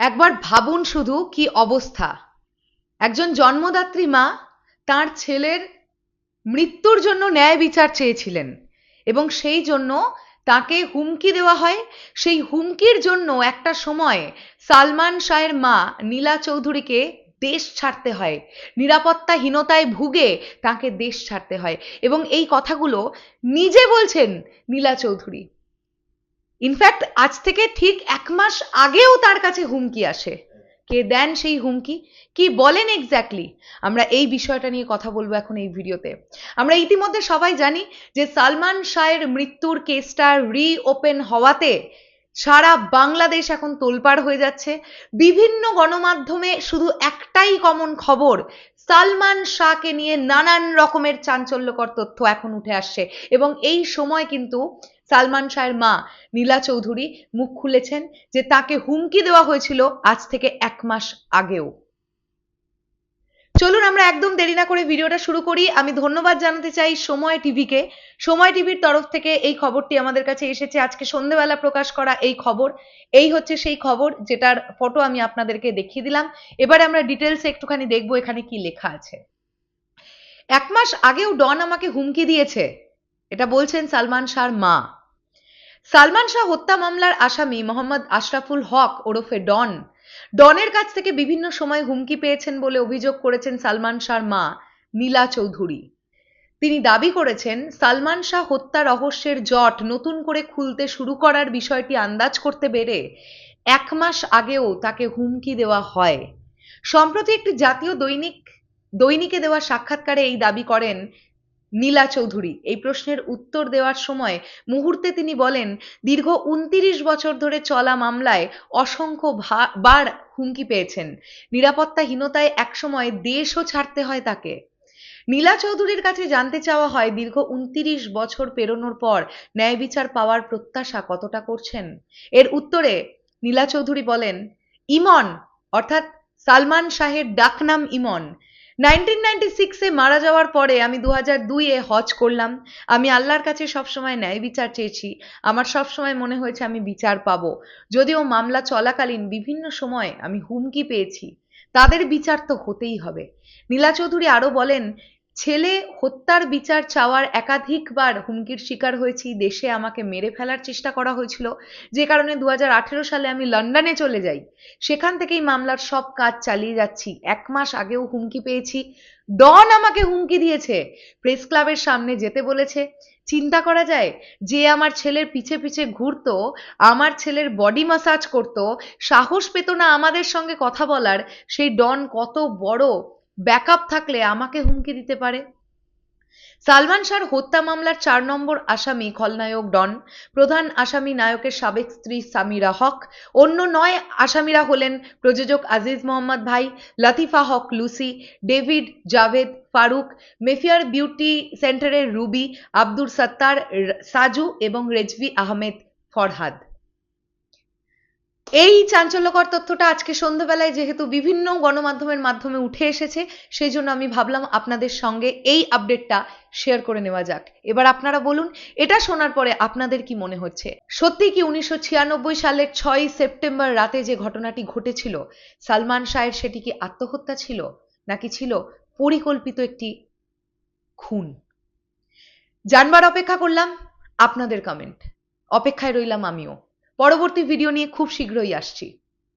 একবার ভাবুন শুধু কি অবস্থা। একজন জন্মদাত্রী মা তার ছেলের মৃত্যুর জন্য ন্যায় বিচার চেয়েছিলেন এবং সেই জন্য তাকে হুমকি দেওয়া হয়। সেই হুমকির জন্য একটা সময় সালমান শাহের মা নীলা চৌধুরীকে দেশ ছাড়তে হয়। নিরাপত্তাহীনতায় ভুগে তাকে দেশ ছাড়তে হয় এবং এই কথাগুলো নিজে বলছেন নীলা চৌধুরী। ইনফ্যাক্ট আজ থেকে ঠিক এক মাস আগেও তার কাছে হুমকি আসে। কে দেন সেই হুমকি? কি বলেন এক্স্যাক্টলি আমরা এই বিষয়টা নিয়ে কথা বলব এখন এই ভিডিওতে। আমরা ইতিমধ্যে সবাই জানি যে সালমান শাহের মৃত্যুর কেসটা রি ওপেন হওয়াতে সারা বাংলাদেশ এখন তোলপাড় হয়ে যাচ্ছে। বিভিন্ন গণমাধ্যমে শুধু একটাই কমন খবর সালমান শাহকে নিয়ে নানান রকমের চাঞ্চল্যকর তথ্য এখন উঠে আসছে। এবং এই সময় কিন্তু সালমান শাহের মা নীলা চৌধুরী মুখ খুলেছেন যে তাকে হুমকি দেওয়া হয়েছিল আজ থেকে এক মাস আগেও। চলুন আমরা একদম দেরি না করে ভিডিওটা শুরু করি। আমি ধন্যবাদ জানাতে চাই সময় টিভিকে। সময় টিভির তরফ থেকে এই খবরটি আমাদের কাছে এসেছে। আজকে সন্ধেবেলা প্রকাশ করা এই খবর, এই হচ্ছে সেই খবর যেটার ফটো আমি আপনাদেরকে দেখিয়ে দিলাম। এবারে আমরা ডিটেলসে একটুখানি দেখব এখানে কি লেখা আছে। এক মাস আগেও ডন আমাকে হুমকি দিয়েছে। এটা বলছেন সালমান শাহর মা। সালমান শাহ হত্যা মামলার আসামি মোহাম্মদ আশরাফুল হক ওরফে ডন। ডনের কাছ থেকে বিভিন্ন সময় হুমকি পেয়েছেন বলে অভিযোগ করেছেন সালমান শাহর মা, নীলা চৌধুরী। তিনি দাবি করেছেন, সালমান শাহ হত্যা রহস্যের জট নতুন করে খুলতে শুরু করার বিষয়টি আন্দাজ করতে পেরে এক মাস আগেও তাকে হুমকি দেওয়া হয়। সম্প্রতি একটি জাতীয় দৈনিক, দৈনিকে দেওয়া সাক্ষাৎকারে এই দাবি করেন নীলা চৌধুরী। এই প্রশ্নের উত্তর দেওয়ার সময় মুহূর্তে তিনি বলেন, দীর্ঘ উনতিরিশ বছর ধরে চলা মামলায় অসংখ্য বার হুমকি পেয়েছেন। নিরাপত্তাহীনতায় একসময় দেশও ছাড়তে হয় তাকে। নীলা চৌধুরীর কাছে জানতে চাওয়া হয়, দীর্ঘ উনতিরিশ বছর পেরোনোর পর ন্যায় বিচার পাওয়ার প্রত্যাশা কতটা করছেন? এর উত্তরে নীলা চৌধুরী বলেন, ইমন, অর্থাৎ সালমান শাহের ডাকনাম ইমন নাইনটিন নাইনটি সিক্সে মারা যাওয়ার পরে আমি দু হাজার দুইয়ে হজ করলাম। আমি আল্লাহর কাছে সবসময় ন্যায় বিচার চেয়েছি। আমার সবসময় মনে হয়েছে আমি বিচার পাবো। যদিও মামলা চলাকালীন বিভিন্ন সময় আমি হুমকি পেয়েছি। তাদের বিচার তো হতেই হবে। নীলা চৌধুরী আরও বলেন ছেলে হত্যার বিচার চাওয়ার একাধিকবার হুমকির শিকার হয়েছি, দেশে আমাকে মেরে ফেলার চেষ্টা করা হয়েছিল। যে কারণে দু হাজার আঠেরো সালে আমি লন্ডনে চলে যাই। সেখান থেকেই মামলার সব কাজ চালিয়ে যাচ্ছি। এক মাস আগেও হুমকি পেয়েছি। ডন আমাকে হুমকি দিয়েছে। প্রেস ক্লাবের সামনে যেতে বলেছে। চিন্তা করা যায়, যে আমার ছেলের পিছে পিছে ঘুরতো, আমার ছেলের বডি মাসাজ করত, সাহস পেত না আমাদের সঙ্গে কথা বলার। সেই ডন কত বড় ব্যাকআপ থাকলে আমাকে হুমকি দিতে পারে? সালমান শাহর হত্যা মামলার চার নম্বর আসামি খলনায়ক ডন, প্রধান আসামি নায়কের সাবেক স্ত্রী সামিরা হক, অন্য নয় আসামিরা হলেন প্রযোজক আজিজ মোহাম্মদ ভাই, Latifa Haque Lucy, David Javed Faruk, Mayfair beauty সেন্টারের রুবি, আব্দুর সত্তার সাজু এবং রেজভি আহমেদ ফরহাদ। এই চাঞ্চল্যকর তথ্যটা আজকে সন্ধ্যাবেলায় যেহেতু বিভিন্ন গণমাধ্যমের মাধ্যমে উঠে এসেছে, সেই জন্য আমি ভাবলাম আপনাদের সঙ্গে এই আপডেটটা শেয়ার করে নেওয়া যাক। এবার আপনারা বলুন, এটা শোনার পরে আপনাদের কি মনে হচ্ছে? সত্যি কি উনিশশো ছিয়ানব্বই সালের ছয় সেপ্টেম্বর রাতে যে ঘটনাটি ঘটেছিল, সালমান শাহের সেটি কি আত্মহত্যা ছিল, নাকি ছিল পরিকল্পিত একটি খুন? জানবার অপেক্ষা করলাম, আপনাদের কমেন্ট অপেক্ষায় রইলাম আমিও। পরবর্তী ভিডিও নিয়ে খুব শীঘ্রই আসছি।